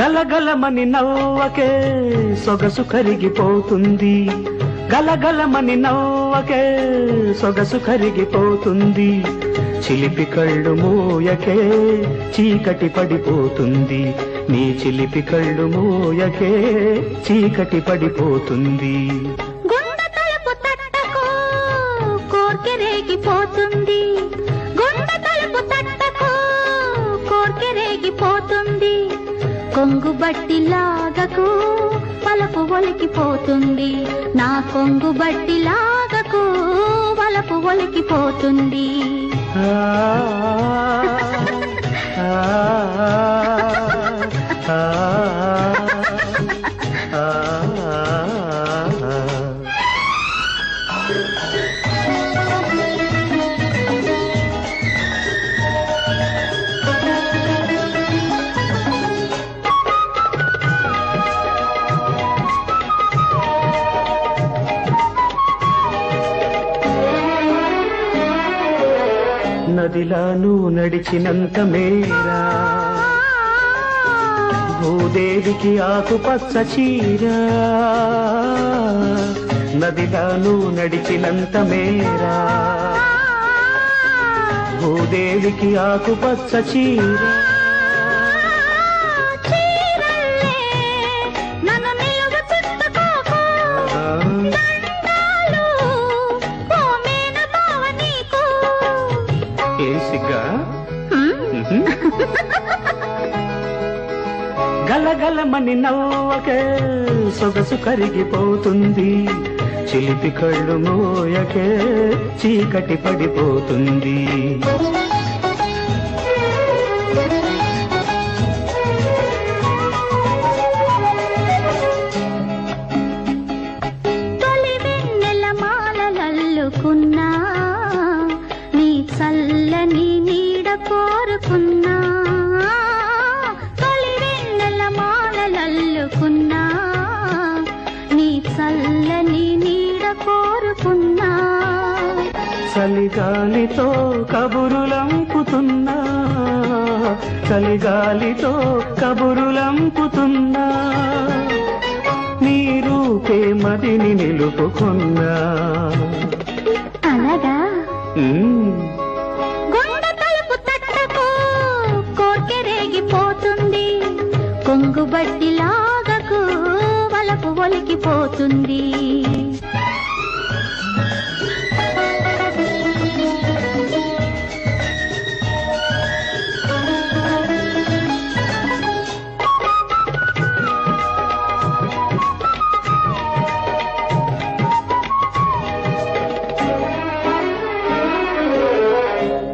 గలగలమని నవ్వకే సొగసు కరిగిపోతుంది. గలగలమని నవ్వకే సొగసు కరిగిపోతుంది. చిలిపి కళ్ళు మూయకే చీకటి పడిపోతుంది. నీ చిలిపి కళ్ళు మూయకే చీకటి పడిపోతుంది. గుండె తలుపు తట్టకో కోర్కె రేగిపోతుంది కొంగు బట్టి లాగకు వలపు ఒలికిపోతుంది. నా కొంగు బట్టి లాగకు వలపు ఒలికిపోతుంది. ఆ, నదిలా నువ్వు నడిచినంత మేరా. భూదేవికి ఆకుపచ్చ చీర. నదిలా నువ్వు నడిచినంత మేరా. భూదేవికి ఆకుపచ్చ చీరా. గలగలమని నవ్వకే సొగసు కరిగిపోతుంది. చిలిపి కళ్ళు మోయకే చీకటి పడిపోతుంది. తొలి నీ చల్లని నీడ కోరుకున్నా. మాలలల్లుకున్నా నీ చల్లని నీడ కోరుకున్నా. చలిగాలితో కబురులంపుతున్నా చలిగాలితో కబురులంపుతున్నా. నీ రూపే మదిని నిలుపుకున్నా. అలాగా కొంగు బట్టి లాగకు పలికిపోతుంది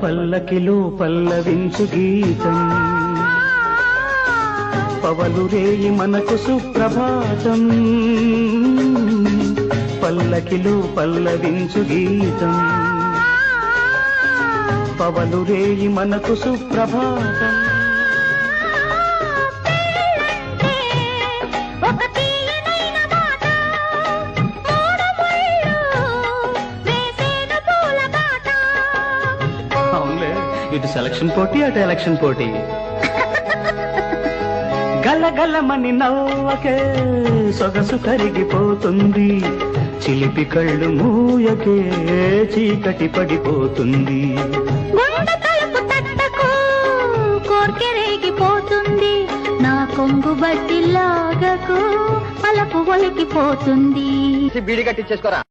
పల్లకిలో పల్లవించు గీతం. పవలు రేయి మనకు సుప్రభాతం. పల్లకిలో పల్లవించు గీతం. పవలు రేయి మనకు సుప్రభాతం. ఇటు సెలక్షన్ పోటీ అటు ఎలక్షన్ పోటీ. గలగలమని నవ్వకే సొగసు కరిగిపోతుంది. చిలిపి కళ్ళు మూయకే చీకటి పడిపోతుంది. గుండె తలుపు తట్టకు కోర్కె రేగిపోతుంది. నా కొంగు బట్టి లాగకు అలపు ఒలికిపోతుంది. బీడి కట్టించేసుకోరా?